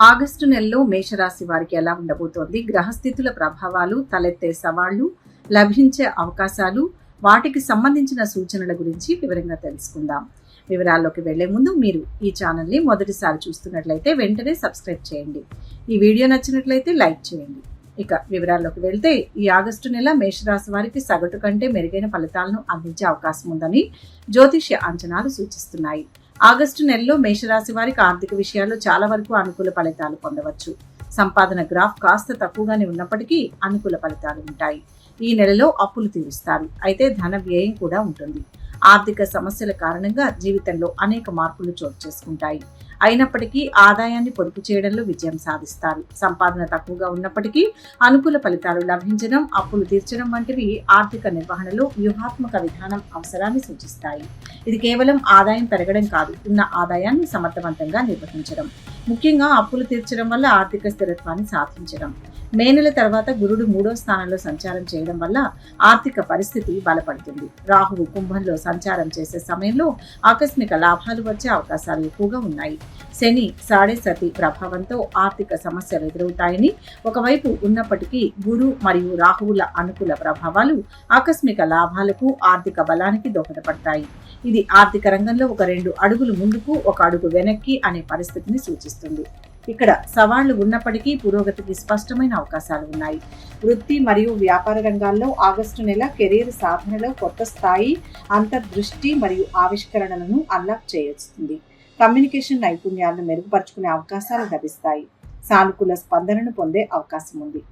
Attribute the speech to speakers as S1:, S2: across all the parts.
S1: August నెలలో మేషరాశి వారికి ఎలా ఉండబోతోంది? గ్రహస్థితుల ప్రభావాలు తలెత్తే సవాళ్ళు లభించే అవకాశాలు వాటికి సంబంధించిన సూచనల గురించి వివరంగా తెలుసుకుందాం. వివరాల్లోకి వెళ్ళే ముందు మీరు ఈ ఛానల్ని మొదటిసారి చూస్తున్నట్లయితే వెంటనే సబ్స్క్రైబ్ చేయండి. ఈ వీడియో నచ్చినట్లయితే లైక్ చేయండి. ఇక వివరాల్లోకి వెళ్తే ఈ ఆగస్టు నెల మేషరాశి వారికి సగటు కంటే మెరుగైన ఫలితాలను అందించే అవకాశం ఉందని జ్యోతిష్య అంచనాలు సూచిస్తున్నాయి. ఆగస్టు నెలలో మేషరాశి వారికి ఆర్థిక విషయాల్లో చాలా వరకు అనుకూల ఫలితాలు పొందవచ్చు. సంపాదన గ్రాఫ్ కాస్త తక్కువగానే ఉన్నప్పటికీ అనుకూల ఫలితాలు ఉంటాయి. ఈ నెలలో అప్పులు తీరుస్తారు. అయితే ధన వ్యయం కూడా ఉంటుంది. ఆర్థిక సమస్యల కారణంగా జీవితంలో అనేక మార్పులు చోటు చేసుకుంటాయి. అయినప్పటికీ ఆదాయాన్ని పొదుపు చేయడంలో విజయం సాధిస్తారు. సంపాదన తక్కువగా ఉన్నప్పటికీ అనుకూల ఫలితాలు లభించడం అప్పులు తీర్చడం వంటివి ఆర్థిక నిర్వహణలో వ్యూహాత్మక విధానం అవసరాన్ని సూచిస్తాయి. ఇది కేవలం ఆదాయం పెరగడం కాదు ఉన్న ఆదాయాన్ని సమర్థవంతంగా నిర్వహించడం. ముఖ్యంగా అప్పులు తీర్చడం వల్ల ఆర్థిక స్థిరత్వాన్ని సాధించడం. మే నెల తర్వాత గురుడు మూడో స్థానంలో సంచారం చేయడం వల్ల ఆర్థిక పరిస్థితి బలపడుతుంది. రాహువు కుంభంలో సంచారం చేసే సమయంలో ఆకస్మిక లాభాలు వచ్చే అవకాశాలు ఎక్కువగా ఉన్నాయి. శని సాడే సతి ప్రభావంతో ఆర్థిక సమస్యలు ఎదురవుతాయని ఒకవైపు ఉన్నప్పటికీ గురు మరియు రాహువుల అనుకూల ప్రభావాలు ఆకస్మిక లాభాలకు ఆర్థిక బలానికి దోహదపడతాయి. ఇది ఆర్థిక రంగంలో ఒక రెండు అడుగులు ముందుకు ఒక అడుగు వెనక్కి అనే పరిస్థితిని సూచిస్తుంది. ఇక్కడ సవాళ్ళు ఉన్నప్పటికీ పురోగతికి స్పష్టమైన అవకాశాలు ఉన్నాయి. వృత్తి మరియు వ్యాపార రంగాల్లో ఆగస్టు నెల కెరీర్ సాధనలో కొత్త స్థాయి అంతర్దృష్టి మరియు ఆవిష్కరణలను అన్లాక్ చేయొస్తుంది కమ్యూనికేషన్ నైపుణ్యాలను మెరుగుపరుచుకునే అవకాశాలు లభిస్తాయి. సానుకూల స్పందనను పొందే అవకాశం ఉంది.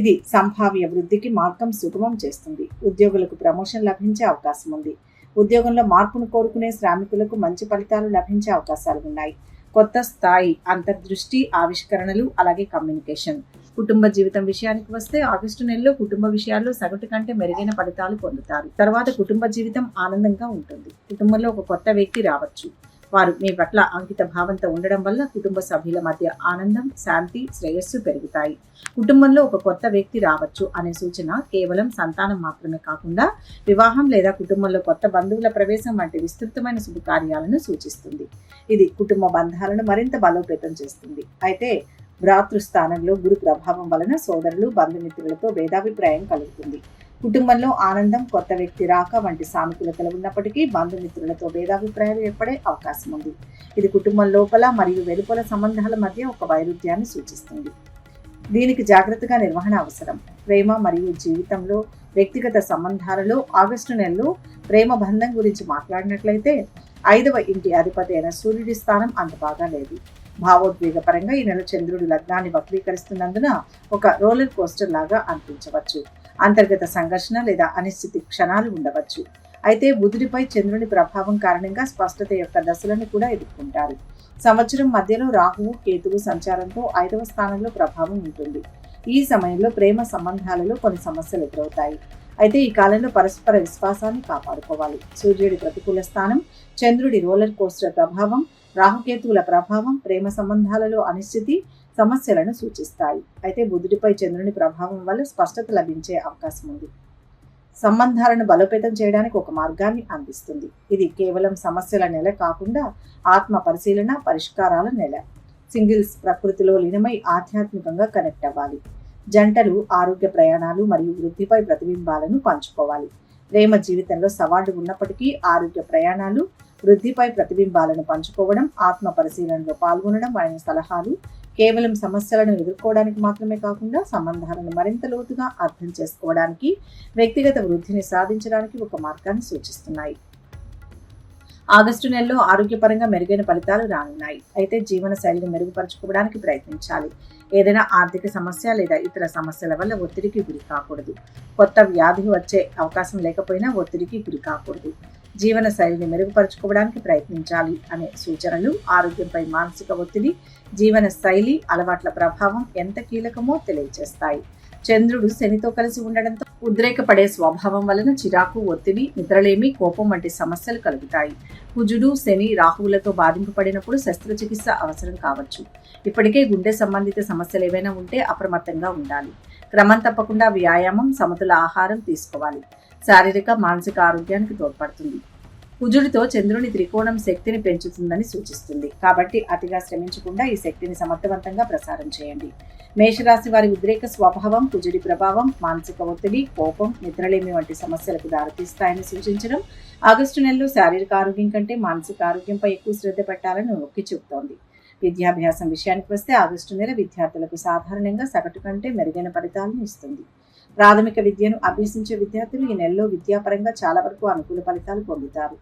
S1: ఇది సంభావ్య వృద్ధికి మార్గం సుగమం చేస్తుంది. ఉద్యోగులకు ప్రమోషన్ లభించే అవకాశం ఉంది. ఉద్యోగంలో మార్పును కోరుకునే శ్రామికులకు మంచి ఫలితాలు లభించే అవకాశాలు ఉన్నాయి. కొత్త స్థాయి అంతర్దృష్టి ఆవిష్కరణలు అలాగే కమ్యూనికేషన్. కుటుంబ జీవితం విషయానికి వస్తే ఆగస్టు నెలలో కుటుంబ విషయాల్లో సగటు కంటే మెరుగైన ఫలితాలు పొందుతారు. తర్వాత కుటుంబ జీవితం ఆనందంగా ఉంటుంది. కుటుంబంలో ఒక కొత్త వ్యక్తి రావచ్చు. వారు మీ పట్ల అంకిత భావంతో ఉండడం వల్ల కుటుంబ సభ్యుల మధ్య ఆనందం శాంతి శ్రేయస్సు పెరుగుతాయి. కుటుంబంలో ఒక కొత్త వ్యక్తి రావచ్చు అనే సూచన కేవలం సంతానం మాత్రమే కాకుండా వివాహం లేదా కుటుంబంలో కొత్త బంధువుల ప్రవేశం వంటి విస్తృతమైన శుభకార్యాలను సూచిస్తుంది. ఇది కుటుంబ బంధాలను మరింత బలోపేతం చేస్తుంది. అయితే భ్రాతృస్థానంలో గురు ప్రభావం వలన సోదరులు బంధుమిత్రులతో భేదాభిప్రాయం కలుగుతుంది. కుటుంబంలో ఆనందం కొత్త వ్యక్తి రాక వంటి సానుకూలతలు ఉన్నప్పటికీ బంధుమిత్రులతో భేదాభిప్రాయాలు ఏర్పడే అవకాశం ఉంది. ఇది కుటుంబం లోపల మరియు వెలుపల సంబంధాల మధ్య ఒక వైరుధ్యాన్ని సూచిస్తుంది. దీనికి జాగ్రత్తగా నిర్వహణ అవసరం. ప్రేమ మరియు జీవితంలో వ్యక్తిగత సంబంధాలలో ఆగస్టు నెలలో ప్రేమ బంధం గురించి మాట్లాడినట్లయితే ఐదవ ఇంటి అధిపతి అయిన సూర్యుడి స్థానం అంత బాగా లేదు. భావోద్వేగపరంగా ఈ నెల చంద్రుడు లగ్నాన్ని వక్రీకరిస్తున్నందున ఒక రోలర్ కోస్టర్ లాగా అనిపించవచ్చు. అంతర్గత సంఘర్షణ లేదా అనిశ్చితి క్షణాలు ఉండవచ్చు. అయితే బుధుడిపై చంద్రుని ప్రభావం కారణంగా స్పష్టత యొక్క దశలను కూడా ఎదుర్కొంటారు. సంవత్సరం మధ్యలో రాహువు కేతువు సంచారంతో ఐదవ స్థానంలో ప్రభావం ఉంటుంది. ఈ సమయంలో ప్రేమ సంబంధాలలో కొన్ని సమస్యలు ఎదురవుతాయి. అయితే ఈ కాలంలో పరస్పర విశ్వాసాన్ని కాపాడుకోవాలి. సూర్యుడి ప్రతికూల స్థానం చంద్రుడి రోలర్ కోస్టర్ ప్రభావం రాహుకేతువుల ప్రభావం ప్రేమ సంబంధాలలో అనిశ్చితి సమస్యలను సూచిస్తాయి. అయితే బుధుడిపై చంద్రుని ప్రభావం వల్ల స్పష్టత లభించే అవకాశం ఉంది. సంబంధాలను బలోపేతం చేయడానికి ఒక మార్గాన్ని అందిస్తుంది. ఇది కేవలం సమస్యల నెల కాకుండా ఆత్మ పరిశీలన పరిష్కారాల నెల. సింగిల్స్ ప్రకృతిలో లీనమై ఆధ్యాత్మికంగా కనెక్ట్ అవ్వాలి. జంటలు ఆరోగ్య ప్రయాణాలు మరియు వృద్ధిపై ప్రతిబింబాలను పంచుకోవాలి. ప్రేమ జీవితంలో సవాళ్ళు ఉన్నప్పటికీ ఆరోగ్య ప్రయాణాలు వృద్ధిపై ప్రతిబింబాలను పంచుకోవడం ఆత్మ పరిశీలనలో పాల్గొనడం ఆయన సలహాలు కేవలం సమస్యలను ఎదుర్కోవడానికి మాత్రమే కాకుండా సంబంధాలను మరింత లోతుగా అర్థం చేసుకోవడానికి వ్యక్తిగత వృద్ధిని సాధించడానికి ఒక మార్గాన్ని సూచిస్తున్నాయి. ఆగస్టు నెలలో ఆరోగ్యపరంగా మెరుగైన ఫలితాలు రానున్నాయి. అయితే జీవన శైలిని మెరుగుపరచుకోవడానికి ప్రయత్నించాలి. ఏదైనా ఆర్థిక సమస్య లేదా ఇతర సమస్యల వల్ల ఒత్తిడికి గురి కాకూడదు. కొత్త వ్యాధి వచ్చే అవకాశం లేకపోయినా ఒత్తిడికి గురి కాకూడదు. జీవన శైలిని మెరుగుపరచుకోవడానికి ప్రయత్నించాలి అనే సూచనలు ఆరోగ్యంపై మానసిక ఒత్తిడి జీవన శైలి అలవాట్ల ప్రభావం ఎంత కీలకమో తెలియజేస్తాయి చంద్రుడు శనితో కలిసి ఉండడంతో ఉద్రేకపడే స్వభావం వలన చిరాకు ఒత్తిడి నిద్రలేమి కోపం వంటి సమస్యలు కలుగుతాయి. కుజుడు శని రాహువులతో బాధింపబడినప్పుడు శస్త్రచికిత్స అవసరం కావచ్చు. ఇప్పటికే గుండె సంబంధిత సమస్యలు ఏవైనా ఉంటే అప్రమత్తంగా ఉండాలి. క్రమం తప్పకుండా వ్యాయామం సమతుల ఆహారం తీసుకోవాలి. శారీరక మానసిక ఆరోగ్యానికి తోడ్పడుతుంది. కుజుడితో చంద్రుని త్రికోణం శక్తిని పెంచుతుందని సూచిస్తుంది. కాబట్టి అతిగా శ్రమించకుండా ఈ శక్తిని సమర్థవంతంగా ప్రసారం చేయండి. మేషరాశి వారి ఉద్రేక స్వభావం కుజుడి ప్రభావం మానసిక ఒత్తిడి కోపం నిద్రలేమి వంటి సమస్యలకు దారితీస్తాయని సూచించడం ఆగస్టు నెలలో శారీరక ఆరోగ్యం కంటే మానసిక ఆరోగ్యంపై ఎక్కువ శ్రద్ధ పెట్టాలని నొక్కి చెబుతోంది. విద్యాభ్యాసం విషయానికి వస్తే ఆగస్టు నెల విద్యార్థులకు సాధారణంగా సగటు కంటే మెరుగైన ఫలితాలను ఇస్తుంది. ప్రాథమిక విద్యను అభ్యసించే విద్యార్థులు ఈ నెలలో విద్యాపరంగా చాలా వరకు అనుకూల ఫలితాలు పొందుతారు.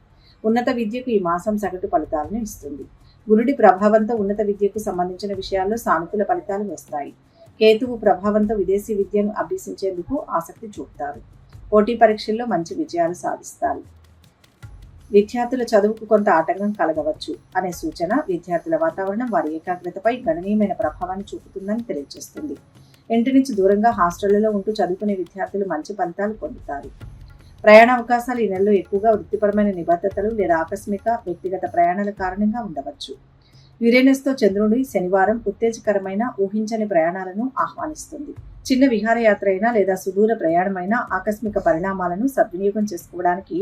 S1: ఉన్నత విద్యకు ఈ మాసం సగటు ఫలితాలను ఇస్తుంది. గురుడి ప్రభావంతో ఉన్నత విద్యకు సంబంధించిన విషయాల్లో సానుకూల ఫలితాలు వస్తాయి. కేతువు ప్రభావంతో విదేశీ విద్యను అభ్యసించేందుకు ఆసక్తి చూపుతారు. పోటీ పరీక్షల్లో మంచి విజయాలు సాధిస్తారు. విద్యార్థుల చదువుకు కొంత ఆటంకం కలగవచ్చు అనే సూచన విద్యార్థుల వాతావరణం వారి ఏకాగ్రతపై గణనీయమైన ప్రభావాన్ని చూపుతుందని తెలియజేస్తుంది. ఇంటి నుంచి దూరంగా హాస్టళ్ళలో ఉంటూ చదువుకునే విద్యార్థులు మంచి ఫలితాలు పొందుతారు. ప్రయాణ అవకాశాలు ఈ నెలలో ఎక్కువగా వృత్తిపరమైన నిబద్ధతలు లేదా ఆకస్మిక వ్యక్తిగత ప్రయాణాల కారణంగా ఉండవచ్చు. యురేనస్తో చంద్రుడి శనివారం ఉత్తేజకరమైన ఊహించని ప్రయాణాలను ఆహ్వానిస్తుంది. చిన్న విహారయాత్ర అయినా లేదా సుదూర ప్రయాణమైన ఆకస్మిక పరిణామాలను సద్వినియోగం చేసుకోవడానికి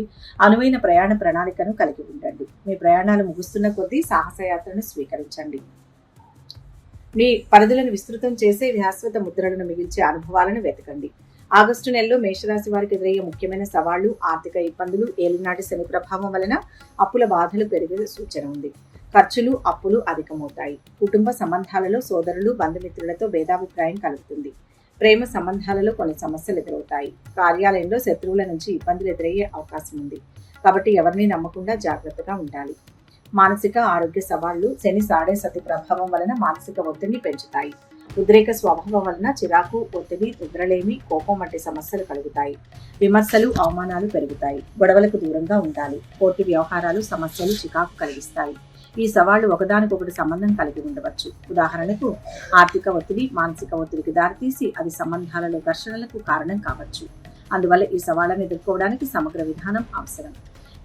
S1: అనువైన ప్రయాణ ప్రణాళికను కలిగి ఉండండి. మీ ప్రయాణాలు ముగుస్తున్న కొద్దీ సాహసయాత్రను స్వీకరించండి. మీ పరిధులను విస్తృతం చేసే శాశ్వత ముద్రలను మిగిల్చే అనుభవాలను వెతకండి. ఆగస్టు నెలలో మేషరాశి వారికి ఎదురయ్యే ముఖ్యమైన సవాళ్ళు ఆర్థిక ఇబ్బందులు ఏలినాటి శని ప్రభావం వలన అప్పుల బాధలు పెరిగే సూచన ఉంది. ఖర్చులు అప్పులు అధికమవుతాయి. కుటుంబ సంబంధాలలో సోదరులు బంధుమిత్రులతో భేదాభిప్రాయం కలుగుతుంది. ప్రేమ సంబంధాలలో కొన్ని సమస్యలు ఎదురవుతాయి. కార్యాలయంలో శత్రువుల నుంచి ఇబ్బందులు ఎదురయ్యే అవకాశం ఉంది. కాబట్టి ఎవరిని నమ్మకుండా జాగ్రత్తగా ఉండాలి. మానసిక ఆరోగ్య సవాళ్ళు శని సాడే సతి ప్రభావం వలన మానసిక ఒత్తిడిని పెంచుతాయి. ఉద్రేక స్వభావం వలన చిరాకు ఒత్తిడి నిద్రలేమి కోపం వంటి సమస్యలు కలుగుతాయి. విమర్శలు అవమానాలు పెరుగుతాయి. గొడవలకు దూరంగా ఉండాలి. కోర్టు వ్యవహారాలు సమస్యలు చికాకు కలిగిస్తాయి. ఈ సవాళ్ళు ఒకదానికొకటి సంబంధం కలిగి ఉండవచ్చు. ఉదాహరణకు ఆర్థిక ఒత్తిడి మానసిక ఒత్తిడికి దారితీసి అది సంబంధాలలో ఘర్షణలకు కారణం కావచ్చు. అందువల్ల ఈ సవాళ్ళను ఎదుర్కోవడానికి సమగ్ర విధానం అవసరం.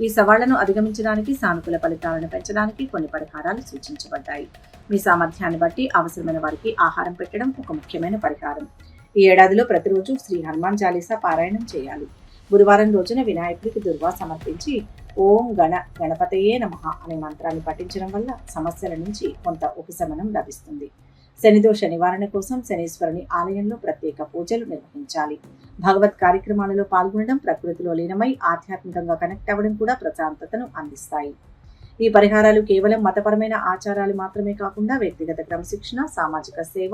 S1: ఈ సవాళ్ళను అధిగమించడానికి సానుకూల ఫలితాలను పెంచడానికి కొన్ని పరిహారాలు సూచించబడ్డాయి. మీ సామర్థ్యాన్ని బట్టి అవసరమైన వారికి ఆహారం పెట్టడం ఒక ముఖ్యమైన పరిహారం. ఈ ఏడాదిలో ప్రతిరోజు శ్రీ హనుమాన్ చాలీసా పారాయణం చేయాలి. గురువారం రోజున వినాయకుడికి దుర్వా సమర్పించి ఓం గణ గణపతయే నమ అనే మంత్రాన్ని పఠించడం వల్ల సమస్యల నుంచి కొంత ఉపశమనం లభిస్తుంది. శనిదోష నివారణ కోసం శనీశ్వరుని ఆలయంలో ప్రత్యేక పూజలు నిర్వహించాలి. భగవత్ కార్యక్రమాలలో పాల్గొనడం ప్రకృతిలో లీనమై ఆధ్యాత్మికంగా కనెక్ట్ అవ్వడం కూడా ప్రశాంతతను అందిస్తాయి. ఈ పరిహారాలు కేవలం మతపరమైన ఆచారాలు మాత్రమే కాకుండా వ్యక్తిగత క్రమశిక్షణ సామాజిక సేవ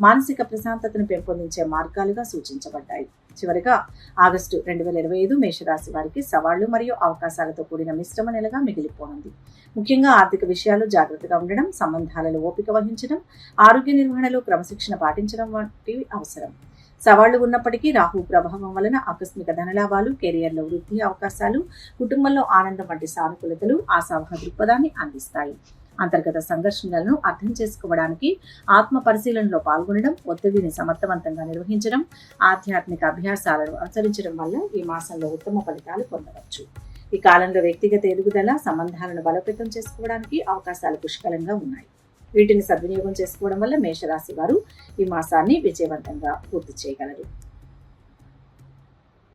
S1: మానసిక ప్రశాంతతను పెంపొందించే మార్గాలుగా సూచించబడ్డాయి. చివరిగా ఆగస్టు రెండు వేల ఇరవై ఐదు మేషరాశి వారికి సవాళ్ళు మరియు అవకాశాలతో కూడిన మిశ్రమ నెలగా మిగిలిపోనుంది. ముఖ్యంగా ఆర్థిక విషయాలు జాగ్రత్తగా ఉండడం సంబంధాలలో ఓపిక వహించడం ఆరోగ్య నిర్వహణలో క్రమశిక్షణ పాటించడం వంటివి అవసరం. సవాళ్ళు ఉన్నప్పటికీ రాహు ప్రభావం వలన ఆకస్మిక ధనలాభాలు కెరియర్లో వృద్ధి అవకాశాలు కుటుంబంలో ఆనందం వంటి సానుకూలతలు ఆశావహ దృక్పథాన్ని అందిస్తాయి. అంతర్గత సంఘర్షణలను అర్థం చేసుకోవడానికి ఆత్మ పరిశీలనలో పాల్గొనడం ఒత్తిడిని సమర్థవంతంగా నిర్వహించడం ఆధ్యాత్మిక అభ్యాసాలను అనుసరించడం వల్ల ఈ మాసంలో ఉత్తమ ఫలితాలు పొందవచ్చు. ఈ కాలంలో వ్యక్తిగత ఎదుగుదల సంబంధాలను బలోపేతం చేసుకోవడానికి అవకాశాలు పుష్కలంగా ఉన్నాయి. వీటిని సద్వినియోగం చేసుకోవడం వల్ల మేషరాశి వారు ఈ మాసాన్ని విజయవంతంగా పూర్తి చేయగలరు.